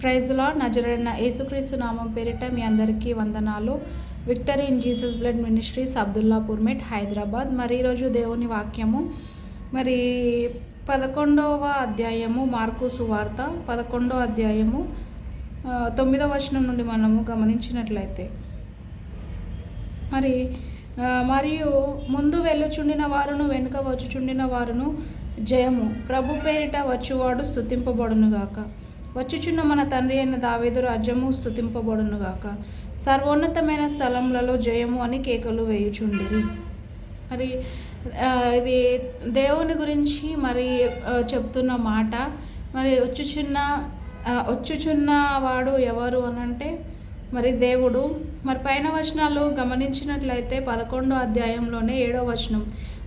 ప్రైజ్లా నజరైన యేసుక్రీస్తు నామం పేరిట మీ అందరికీ వందనాలు. Victory in Jesus blood ministries Abdullapurmet Hyderabad. మరి ఈరోజు దేవుని వాక్యము మరి పదకొండవ అధ్యాయము మార్కు సువార్త పదకొండవ అధ్యాయము తొమ్మిదవ వచనం నుండి మనము గమనించినట్లయితే మరి మరియు ముందు వెళ్ళుచుండిన వారును వెనుక వచ్చుచుండిన వారును జయము. ప్రభు పేరిట వచ్చువాడు స్తుతింపబడునుగాక. వచ్చుచున్న మన తండ్రి అయిన దావేదు రాజ్యము స్థుతింపబడునుగాక సర్వోన్నతమైన స్థలములలో జయము అని కేకలు వేయుచుండిరి. మరి ఇది దేవుని గురించి మరి చెప్తున్న మాట. మరి వచ్చుచున్న వచ్చుచున్న వాడు ఎవరు అని అంటే మరి దేవుడు. మరి పైన వచనాలు గమనించినట్లయితే పదకొండో అధ్యాయంలోనే ఏడో వచనం.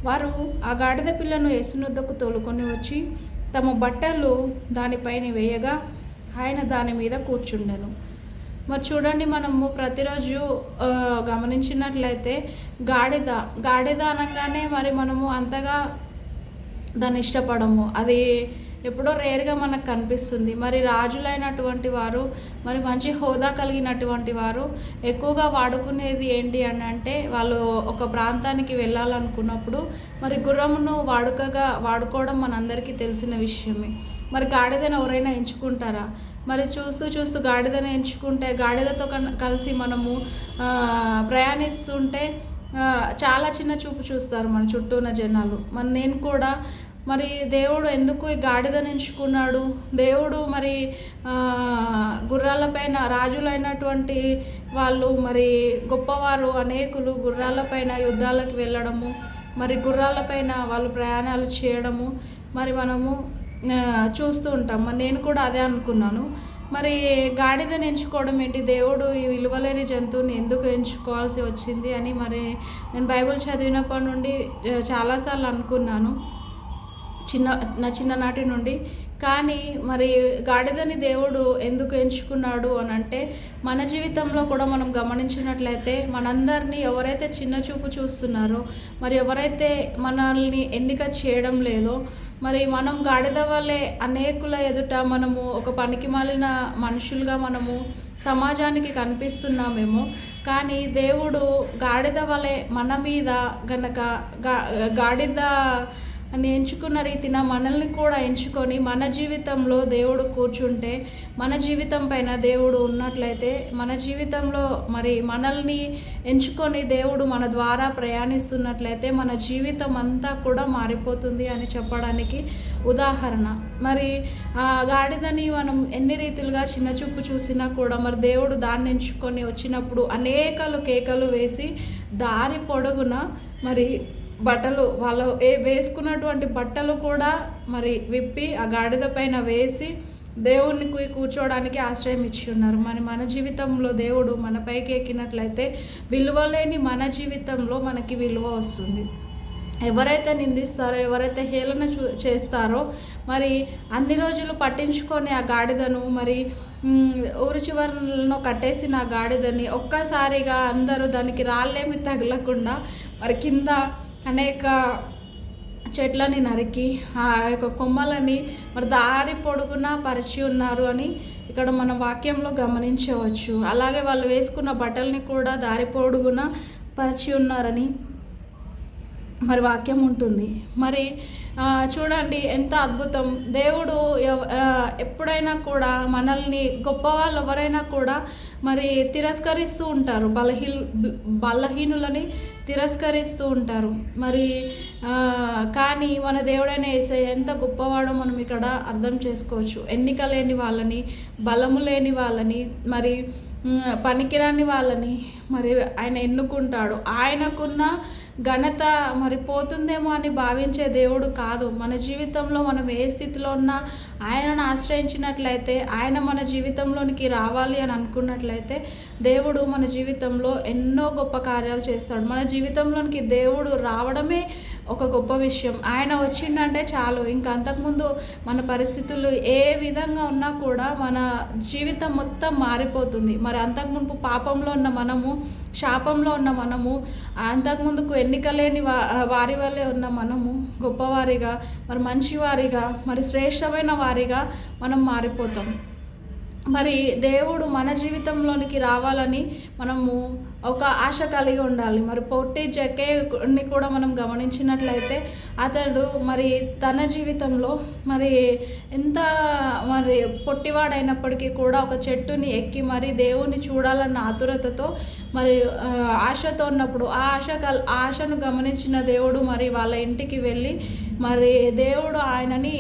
వారు ఆ గాడిద పిల్లను యేసునొద్దకు తోలుకొని వచ్చి తమ బట్టలు దానిపైన వేయగా ఆయన దాని మీద కూర్చుండెను. మరి చూడండి మనము ప్రతిరోజు గమనించినట్లయితే గాడిద గాడిద అనగానే మరి మనము అంతగా దాన్ని ఇష్టపడము. అది ఎప్పుడో రేర్గా మనకు కనిపిస్తుంది. మరి రాజులైనటువంటి వారు మరి మంచి హోదా కలిగినటువంటి వారు ఎక్కువగా వాడుకునేది ఏంటి అని అంటే వాళ్ళు ఒక ప్రాంతానికి వెళ్ళాలనుకున్నప్పుడు మరి గుర్రమును వాడుకగా వాడుకోవడం మనందరికీ తెలిసిన విషయమే. మరి గాడిదను ఎవరైనా ఎంచుకుంటారా? మరి చూస్తూ చూస్తూ గాడిదను ఎంచుకుంటే గాడిదతో కలిసి మనము ప్రయాణిస్తుంటే చాలా చిన్న చూపు చూస్తారు మన చుట్టూ ఉన్న జనాలు. మరి నేను కూడా మరి దేవుడు ఎందుకు ఈ గాడిదను ఎంచుకున్నాడు? దేవుడు మరి గుర్రాలపైన రాజులైనటువంటి వాళ్ళు మరి గొప్పవారు అనేకులు గుర్రాలపైన యుద్ధాలకు వెళ్ళడము మరి గుర్రాలపైన వాళ్ళు ప్రయాణాలు చేయడము మరి మనము చూస్తూ ఉంటాం. మరి నేను కూడా అదే అనుకున్నాను. మరి గాడిదని ఎంచుకోవడం ఏంటి? దేవుడు ఈ విలువలేని జంతువుని ఎందుకు ఎంచుకోవాల్సి వచ్చింది అని మరి నేను బైబిల్ చదివినప్పటి నుండి చాలాసార్లు అనుకున్నాను. చిన్న నా చిన్ననాటి నుండి. కానీ మరి గాడిదని దేవుడు ఎందుకు ఎంచుకున్నాడు అని అంటే మన జీవితంలో కూడా మనం గమనించినట్లయితే మనందరినీ ఎవరైతే చిన్న చూపు చూస్తున్నారో మరి ఎవరైతే మనల్ని ఎన్నిక చేయడం లేదో మరి మనం గాడిద వల్లే అనేకుల ఎదుట మనము ఒక పనికి మాలిన మనుషులుగా మనము సమాజానికి కనిపిస్తున్నామేమో. కానీ దేవుడు గాడిద వలె మన మీద గనక గా గాడిద అని ఎంచుకున్న రీతిన మనల్ని కూడా ఎంచుకొని మన జీవితంలో దేవుడు కూర్చుంటే మన జీవితం పైన దేవుడు ఉన్నట్లయితే మన జీవితంలో మరి మనల్ని ఎంచుకొని దేవుడు మన ద్వారా ప్రయాణిస్తున్నట్లయితే మన జీవితం అంతా కూడా మారిపోతుంది అని చెప్పడానికి ఉదాహరణ. మరి ఆ గాడిదని మనం ఎన్ని రీతిలుగా చిన్న చూపు చూసినా కూడా మరి దేవుడు దాన్ని ఎంచుకొని వచ్చినప్పుడు అనేకలు కేకలు వేసి దారి పొడుగున మరి బట్టలు వాళ్ళు ఏ వేసుకున్నటువంటి బట్టలు కూడా మరి విప్పి ఆ గాడిద పైన వేసి దేవునికి కూర్చోవడానికి ఆశ్రయం ఇచ్చి ఉన్నారు. మరి మన జీవితంలో దేవుడు మన పైకి ఎక్కినట్లయితే విలువ లేని మన జీవితంలో మనకి విలువ వస్తుంది. ఎవరైతే నిందిస్తారో ఎవరైతే హేళన చూ చేస్తారో మరి అన్ని రోజులు పట్టించుకొని ఆ గాడిదను మరి ఊరి చివరలో కట్టేసిన ఆ గాడిదని ఒక్కసారిగా అందరూ దానికి రాళ్ళేమి తగలకుండా మరి కింద అనేక చెట్లని నరికి ఆ యొక్క కొమ్మలని మరి దారి పొడుగునా పరిచి ఉన్నారు అని ఇక్కడ మన వాక్యంలో గమనించవచ్చు. అలాగే వాళ్ళు వేసుకున్న బట్టల్ని కూడా దారి పొడుగున పరిచి ఉన్నారని మరి వాక్యం ఉంటుంది. మరి చూడండి ఎంత అద్భుతం. దేవుడు ఎవ- ఎప్పుడైనా కూడా మనల్ని గొప్పవాళ్ళు ఎవరైనా కూడా మరి తిరస్కరిస్తూ ఉంటారు. బలహీ బలహీనులని తిరస్కరిస్తూ ఉంటారు. మరి కానీ మన దేవుడైన వేసే ఎంత గొప్పవాడో మనం ఇక్కడ అర్థం చేసుకోవచ్చు. ఎన్నిక లేని వాళ్ళని బలము లేని వాళ్ళని మరి పనికిరాని వాళ్ళని మరి ఆయన ఎన్నుకుంటాడు. ఆయనకున్న ఘనత మరి పోతుందేమో అని భావించే దేవుడు కాదు. మన జీవితంలో మనం ఏ స్థితిలో ఉన్నా ఆయనను ఆశ్రయించినట్లయితే ఆయన మన జీవితంలోనికి రావాలి అని అనుకున్నట్లయితే దేవుడు మన జీవితంలో ఎన్నో గొప్ప కార్యాలు చేస్తాడు. మన జీవితంలోనికి దేవుడు రావడమే ఒక గొప్ప విషయం. ఆయన వచ్చిండంటే చాలు. ఇంకా అంతకుముందు మన పరిస్థితులు ఏ విధంగా ఉన్నా కూడా మన జీవితం మొత్తం మారిపోతుంది. మరి అంతకుముందు పాపంలో ఉన్న మనము శాపంలో ఉన్న మనము అంతకుముందుకు ఎన్నిక లేని వా వారి వల్లే ఉన్న మనము గొప్పవారిగా మరి మంచివారిగా మరి శ్రేష్టమైన వారిగా మనం మారిపోతాం. మరి దేవుడు మన జీవితంలోనికి రావాలని మనము ఒక ఆశ కలిగి ఉండాలి. మరి పొట్టి జకేని కూడా మనం గమనించినట్లయితే అతడు మరి తన జీవితంలో మరి ఎంత మరి పొట్టివాడైనప్పటికీ కూడా ఒక చెట్టుని ఎక్కి మరి దేవుని చూడాలన్న ఆతురతతో మరి ఆశతో ఉన్నప్పుడు ఆ ఆశ కల్ ఆ ఆశను గమనించిన దేవుడు మరి వాళ్ళ ఇంటికి వెళ్ళి మరి దేవుడు ఆయనని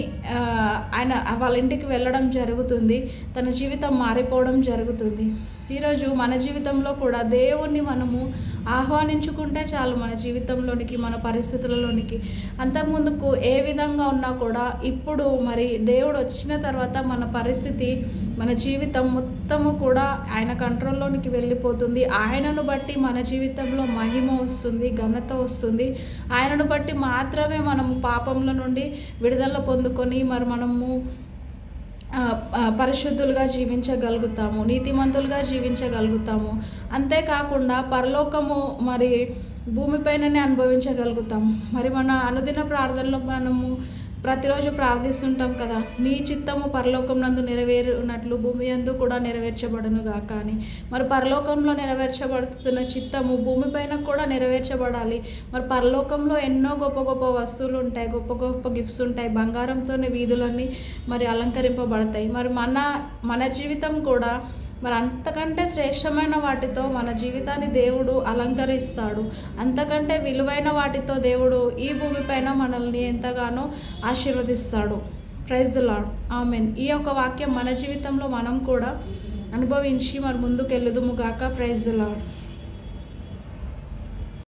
ఆయన వాళ్ళ ఇంటికి వెళ్ళడం జరుగుతుంది. తన జీవితం మారిపోవడం జరుగుతుంది. ఈరోజు మన జీవితంలో కూడా దేవుణ్ణి మనము ఆహ్వానించుకుంటే చాలు మన జీవితంలోనికి మన పరిస్థితులలోనికి. అంతకుముందుకు ఏ విధంగా ఉన్నా కూడా ఇప్పుడు మరి దేవుడు వచ్చిన తర్వాత మన పరిస్థితి మన జీవితం మొత్తము కూడా ఆయన కంట్రోల్లోనికి వెళ్ళిపోతుంది. ఆయనను బట్టి మన జీవితంలో మహిమ వస్తుంది ఘనత వస్తుంది. ఆయనను బట్టి మాత్రమే మనము పాపంలో నుండి విడుదల పొందుకొని మరి మనము పరిశుద్ధులుగా జీవించగలుగుతాము నీతిమంతులుగా జీవించగలుగుతాము. అంతేకాకుండా పరలోకము మరి భూమిపైననే అనుభవించగలుగుతాము. మరి మన అనుదిన ప్రార్థనలో మనము ప్రతిరోజు ప్రార్థిస్తుంటాం కదా నీ చిత్తము పరలోకం నందు నెరవేరునట్లు భూమి యందు కూడా నెరవేర్చబడును గాక అని. మరి పరలోకంలో నెరవేర్చబడుతున్న చిత్తము భూమిపైన కూడా నెరవేర్చబడాలి. మరి పరలోకంలో ఎన్నో గొప్ప గొప్ప వస్తువులు ఉంటాయి గొప్ప గొప్ప గిఫ్ట్స్ ఉంటాయి బంగారంతోనే వీధులన్నీ మరి అలంకరింపబడతాయి. మరి మన మన జీవితం కూడా మరి అంతకంటే శ్రేష్టమైన వాటితో మన జీవితాన్ని దేవుడు అలంకరిస్తాడు. అంతకంటే విలువైన వాటితో దేవుడు ఈ భూమిపైన మనల్ని ఎంతగానో ఆశీర్వదిస్తాడు. ప్రైజ్ ద లాడ్ ఆమెన్ ఈ యొక్క వాక్యం మన జీవితంలో మనం కూడా అనుభవించి మరి ముందుకెళ్ళదుము గాక. Praise the lord